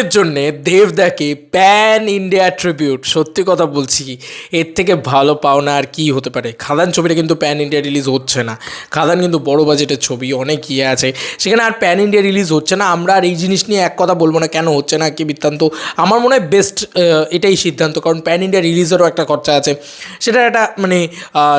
এর জন্য দেবদাকে pan India tribute, সত্যি কথা বলছি, এর থেকে ভালো পাওনা আর কি হতে পারে? খাদান ছবিটা কিন্তু প্যান ইন্ডিয়া রিলিজ হচ্ছে না। খাদান কিন্তু বড় বাজেটের ছবি, অনেক ইয়ে আছে। সেখানে আর প্যান ইন্ডিয়া রিলিজ হচ্ছে না, আমরা আর এই জিনিস নিয়ে এক কথা বলব না, কেন হচ্ছে না, কি বৃত্তান্ত? আমার মনে হয় বেস্ট এটাই সিদ্ধান্ত, কারণ প্যান ইন্ডিয়া রিলিজেরও একটা খরচা আছে। সেটা একটা মানে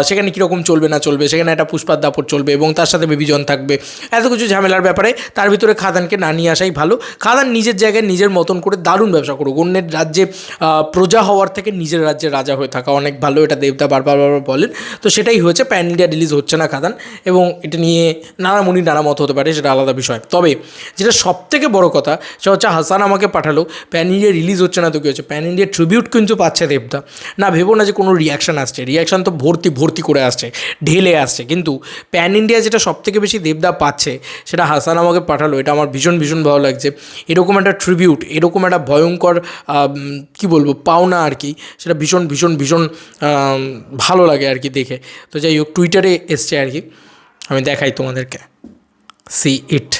সেখানে কীরকম চলবে না চলবে, সেখানে একটা পুষ্পার দাপট চলবে এবং তার সাথে বেবিজন থাকবে। এত কিছু ঝামেলার ব্যাপারে তার ভিতরে খাদানকে না নিয়ে আসাই ভালো। খাদান নিজের জায়গায় নিজের মতন করে দারুণ ব্যবসা করুক। অন্যের রাজ্যে প্রজা হওয়ার থেকে নিজের রাজ্যে রাজা হয়ে থাকা অনেক ভালো, এটা দেবদা বারবার বারবার বলেন। তো সেটাই হয়েছে, প্যান ইন্ডিয়া রিলিজ হচ্ছে না খাদান, এবং এটা নিয়ে নানা মুনি নানা মত হতে পারে, সেটা আলাদা বিষয়। তবে যেটা সব থেকে বড় কথা, সেটা হচ্ছে হাসান আমাকে পাঠালো, প্যান ইন্ডিয়া রিলিজ হচ্ছে না তো কী হচ্ছে প্যান ইন্ডিয়া ট্রিবিউট কিন্তু পাচ্ছে দেবদা। না, ভেবো না যে কোনো রিয়াকশান আসছে রিয়াকশান তো ভর্তি ভর্তি করে আসছে, ঢেলে আসছে। কিন্তু প্যান ইন্ডিয়া যেটা সব থেকে বেশি দেবদা পাচ্ছে, সেটা হাসান আমাকে পাঠালো, এটা আমার ভীষণ ভীষণ ভালো লাগছে। এরকম একটা ট্রিবিউট এরকম একটা ভয়ঙ্কর কি বলব, পাওনা আর কি, সেটা ভীষণ ভীষণ ভীষণ ভালো লাগে আর কি দেখে। তো যাই হোক টুইটারে এসছে আর কি, আমি দেখাই তোমাদেরকে। See it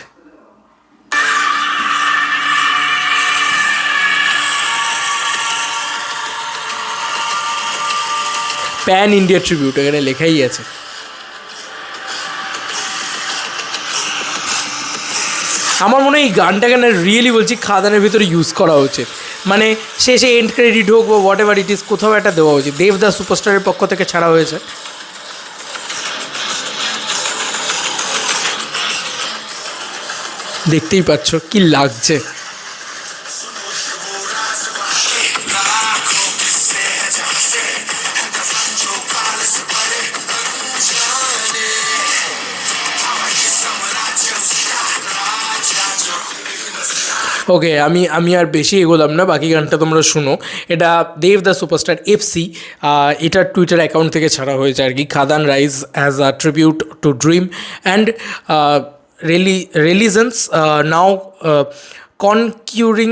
pan India tribute এখানে লেখাই আছে। আমার মনে হয় এই গানটা কেন রিয়েলি বলছি খাদানের ভিতরে ইউজ করা উচিত মানে শেষে এন্ড ক্রেডিট হোক বা হোয়াট এভার ইট ইস কোথাও একটা দেওয়া উচিত দেবদাস সুপারস্টারের পক্ষ থেকে ছাড়া হয়েছে। দেখতেই পাচ্ছ কি লাগছে। ওকে আমি আমি আর বেশি এগোলাম না, বাকি গানটা তোমরা শুনো। এটা দেব দ্য সুপারস্টার এফসি এটার টুইটার অ্যাকাউন্ট থেকে ছাড়া হয়েছে আর কি। Khadaan rise as a tribute to dream and really resilience now conquering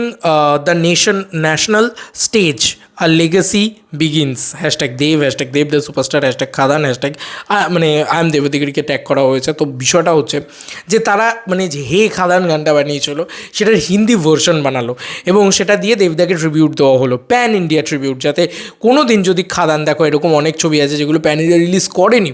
the nation national stage R legacy begins hashtag Dev hashtag Dev the superstar hashtag Khadaan hashtag মানে I am দেবদিগিরিকে tag করা হয়েছে। তো বিষয়টা হচ্ছে যে তারা মানে যে হে খাদান গানটা বানিয়েছিল, সেটার হিন্দি ভার্সন বানালো এবং সেটা দিয়ে দেবদাকে ট্রিবিউট দেওয়া হলো প্যান ইন্ডিয়া ট্রিবিউট যাতে কোনো দিন যদি খাদান দেখো, এরকম অনেক ছবি আছে যেগুলো প্যান ইন্ডিয়া রিলিজ করেনি।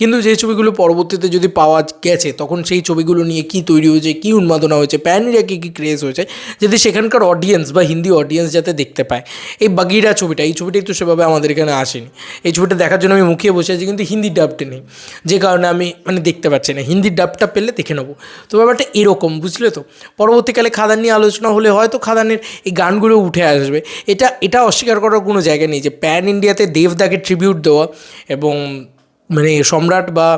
কিন্তু যে ছবিগুলো পরবর্তীতে যদি পাওয়া গেছে, তখন সেই ছবিগুলো নিয়ে কী তৈরি হয়েছে, কী উন্মাদনা হয়েছে প্যান ইন্ডিয়া কী কী ক্রেজ হয়েছে যদি সেখানকার অডিয়েন্স বা হিন্দি অডিয়েন্স যাতে দেখতে পায়। এই বাগিরা ছবিটা, এই ছবিটাই তো সেভাবে আমাদের এখানে আসেনি। এই ছবিটা দেখার জন্য আমি মুখিয়ে বসে আছি, কিন্তু হিন্দি ডাবটা নেই। যে কারণে আমি মানে দেখতে পাচ্ছি না। হিন্দি ডাবটা পেলে দেখে নেব। তো ব্যাপারটা এরকম, বুঝলে তো? পরবর্তীকালে খাদান নিয়ে আলোচনা হলে হয়তো খাদানের এই গানগুলো উঠে আসবে। এটা এটা অস্বীকার করার কোনো জায়গা নেই যে প্যান ইন্ডিয়াতে দেবদাকে ট্রিবিউট দেওয়া এবং মানে সম্রাট বা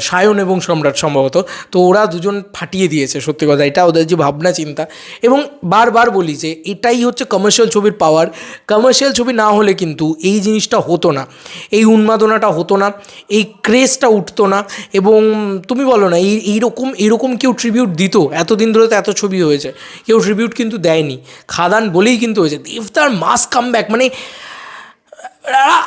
সায়ন এবং সম্রাট সম্ভবত, তো ওরা দুজন ফাটিয়ে দিয়েছে, সত্যি কথা। এটা ওদের যে ভাবনা, চিন্তা। এবং বারবার বলি যে, এটাই হচ্ছে কমার্শিয়াল ছবির পাওয়ার কমার্শিয়াল ছবি না হলে কিন্তু এই জিনিসটা হতো না। এই উন্মাদনাটা হতো না। এই ক্রেজটা উঠতো না। এবং তুমি বলো না, এই, এইরকম, এরকম কেউ ট্রিবিউট দিত? এতদিন ধরে তো এত ছবি হয়েছে। কেউ ট্রিবিউট কিন্তু দেয়নি। খাদান বলেই কিন্তু হয়েছে, দেবতার মাস কাম ব্যাক মানে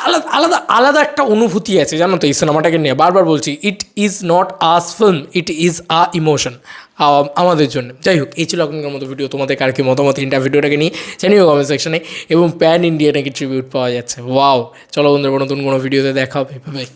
আলাদা আলাদা আলাদা একটা অনুভূতি আছে, জানো তো, এই সিনেমাটাকে নিয়ে। বারবার বলছি it is not as film it is a emotion আমাদের জন্য। যাই হোক, এই ছিল এখনকার মতো ভিডিও তোমাদের কার কি মতামত ইন্টার ভিডিওটাকে নিয়ে, জানিও কমেন্ট সেকশনে এবং প্যান ইন্ডিয়া নাকি ট্রিবিউট পাওয়া যাচ্ছে। ওয়াও চলো বন্ধুরা, নতুন কোনো ভিডিওতে দেখা হবে। ভাই